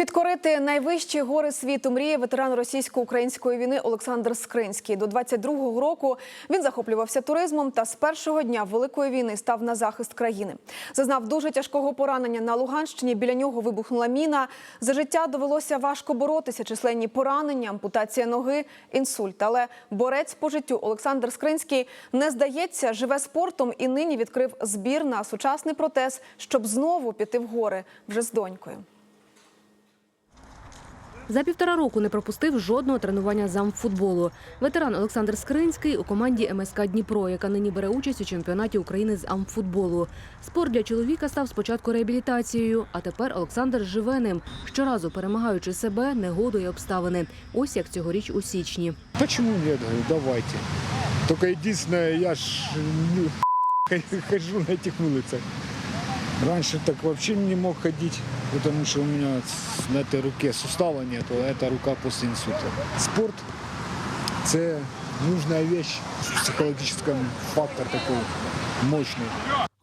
Підкорити найвищі гори світу мріє ветеран російсько-української війни Олександр Скринський. До 22-го року він захоплювався туризмом та з першого дня великої війни став на захист країни. Зазнав дуже тяжкого поранення на Луганщині. Біля нього вибухнула міна. За життя довелося важко боротися. Численні поранення, ампутація ноги, інсульт. Але борець по життю Олександр Скринський не здається, живе спортом і нині відкрив збір на сучасний протез, щоб знову піти в гори вже з донькою. За півтора року не пропустив жодного тренування замфутболу. Ветеран Олександр Скринський у команді МСК Дніпро, яка нині бере участь у чемпіонаті України з амфутболу. Спорт для чоловіка став спочатку реабілітацією, а тепер Олександр живе ним, щоразу перемагаючи себе, негоду і обставини. Ось як цьогоріч у січні. Почему нет? Говорю, давайте. Только единственное, я ж хожу на этих улицах. Раньше так вообще не мог ходить, потому что у меня с- на этой руке сустава нету, а эта рука после инсульта. Спорт – це нужная вещь, психологический фактор такой мощный.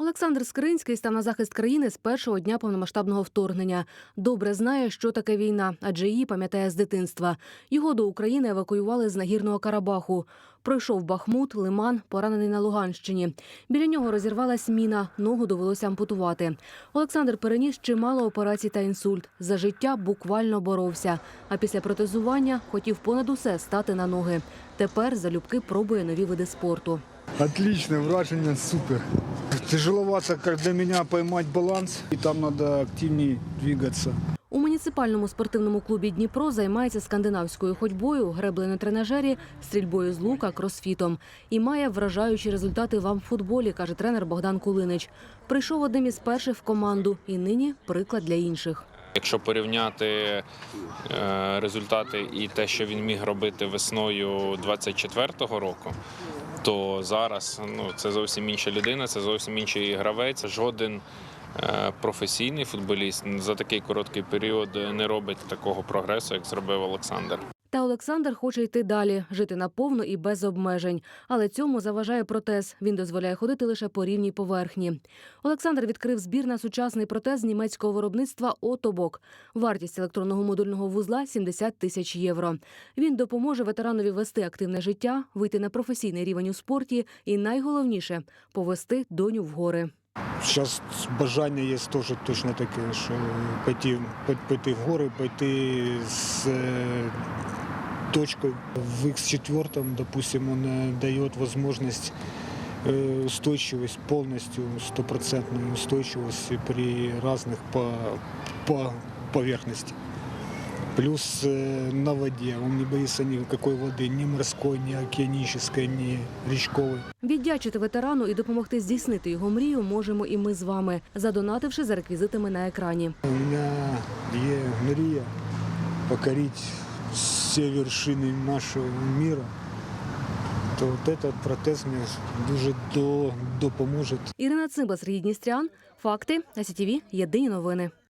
Олександр Скринський став на захист країни з першого дня повномасштабного вторгнення. Добре знає, що таке війна, адже її пам'ятає з дитинства. Його до України евакуювали з нагірного Карабаху. Пройшов Бахмут, Лиман, поранений на Луганщині. Біля нього розірвалась міна, ногу довелося ампутувати. Олександр переніс чимало операцій та інсульт. За життя буквально боровся. А після протезування хотів понад усе стати на ноги. Тепер залюбки пробує нові види спорту. Отлично, вражение супер. Тяжеловато, как для меня поймать баланс, и там надо активнее двигаться. У муніципальному спортивному клубі Дніпро займається скандинавською ходьбою, греблею на тренажері, стрільбою з лука, кросфітом і має вражаючі результати в амфутболі, каже тренер Богдан Кулинич. Прийшов одним із перших в команду і нині приклад для інших. Якщо порівняти е, результати і те, що він міг робити весною 24-го року, то зараз ну, це зовсім інша людина, це зовсім інший гравець. Жоден е, професійний футболіст за такий короткий період не робить такого прогресу, як зробив Олександр. Та Олександр хоче йти далі, жити наповну і без обмежень. Але цьому заважає протез. Він дозволяє ходити лише по рівній поверхні. Олександр відкрив збір на сучасний протез німецького виробництва Отобок. Вартість електронного модульного вузла 70 тисяч євро. Він допоможе ветеранові вести активне життя, вийти на професійний рівень у спорті і найголовніше повести доню в гори. Зараз бажання є теж точно таке, що пойти, пойти в гори, пойти з е, точкой в X4, допустим, он э, дает возможность э, устойчивость, полностью стопроцентную устойчивость при разных по, по поверхности. Плюс э, на воде. Он не боится никакой воды, ни морской, ни океанической, ни речковой. Віддячити ветерану і допомогти здійснити його мрію можемо і ми з вами, задонативши за реквізитами на екрані. У меня є мрія покорить все вершини нашого мира. То вот этот протез мені дуже до, допоможе. Ірина Цимба, Сергій Дністрян. Факти. СІТВ. Єдині новини.